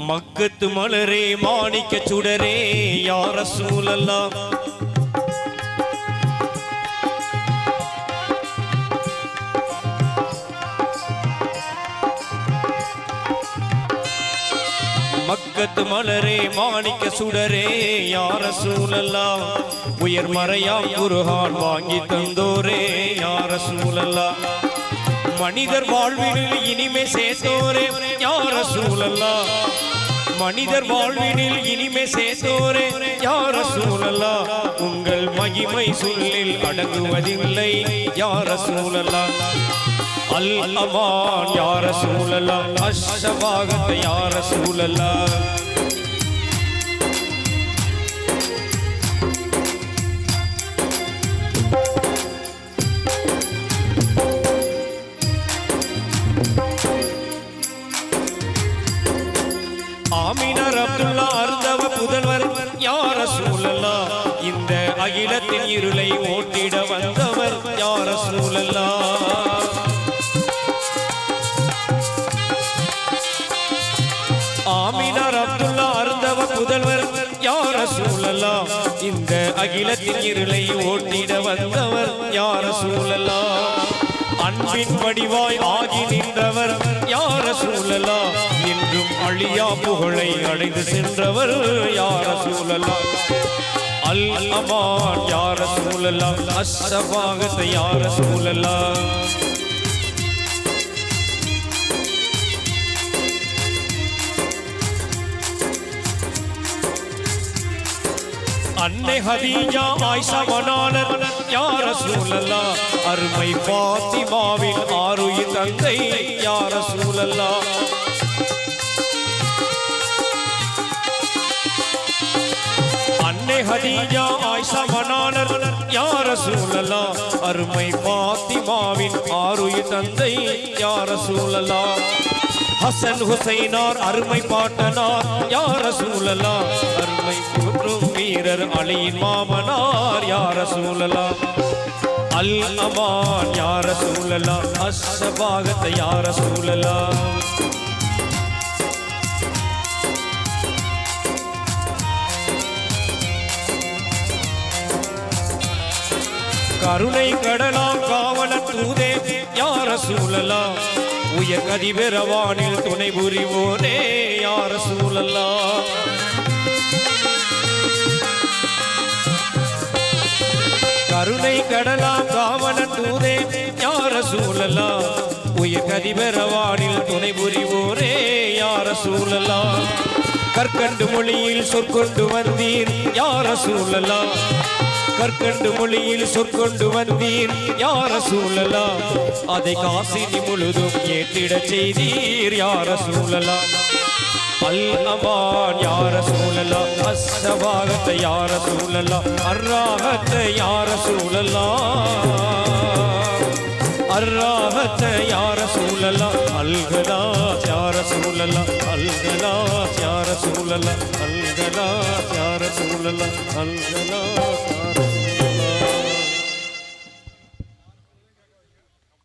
மக்கத்து மலரே மாணிக்க சுடரே யார சூழல்லாம் மக்கத்து மலரே மாணிக்க சுடரே யார சூழல்லாம் உயர் மறையாம் குருகான் வாங்கி தந்தோரே யார சூழல்லாம் மனிதர் வாழ்வில் இனிமே சேர்த்தோரே சூழல்லா மனிதர் வாழ்வினில் இனிமே சேர்த்தோரே யார சூழல்லா உங்கள் மகிமை சொல்லில் அடங்குவதில்லை. யார சூழல்லா அல் அமான் யார சூழல்லா அஷ்டபாகத்தை யார சூழல்லா ஆமினார் அப்துல்லா அருந்தவ புதல்வர் யார சூழல்லா? இந்த அகிலத்தின் இருளை ஓட்டிட வந்தவர் யார சூழல்லா? ஆமினார் அப்துல்லா அருந்தவ புதல்வர் யார சூழல்லா? இந்த அகிலத்தின் இருளை ஓட்டிட வந்தவர் யார சூழல்லா? அன்பின் வடிவாய் ஆகி நின்றவர் யார சூழலா இன்று அழியா புகழை அடைந்து சென்றவர் யார சூழலாம் அல் அமான் யார சூழலாம் அஸ்ஸபாகத்தை யார சூழலாம் அன்னை ஹதீஜா ஆயிஷா மணாளர் யார சூழல்லா அருமை பாத்திமாவின் ஆருயிர் தந்தை யார சூழல்லா அன்னை ஆயிஷா மணாளர் யார சூழல்லா அருமை பாத்திமாவின் ஆருயிர் தந்தை யார சூழல்லா ஹசன் ஹுசைனார் அருமை பாட்டனார் யார சூழலா அருமை போற்றும் வீரர் அலியின் மாமனார் யார சூழலா அல் அமான் யார சூழலா அஷ்டபாகத்தை யார சூழலா கருணை கடலாம் காவல தூதே யார சூழலா உயர் கதிபெறவானில் துணை புரிவோனே யார சூழல்லா கருணை கடலாம் காவல தூதே யார சூழல்லா உயர் கதிபெறவானில் துணை புரிவோரே யார சூழல்லா கற்கண்டு மொழியில் சொற்கொண்டு வந்தீர் யார சூழலா கற்கண்டு மொழியில் சொற்கொண்டு வந்தீர். யார சூழலா அதை காசினி முழுதும் ஏற்றிடச் செய்தீர். யார சூழலா அல் யார சூழலா அஸ்தபாகத்தை யார சூழலா அர்ராகத்தை யார சூழலா அர்ராகத்தை யார சூழலா அல்கதா யார சூழலா அல்கதா யார சூழலா அல்கதா யார சூழலா அல்கதா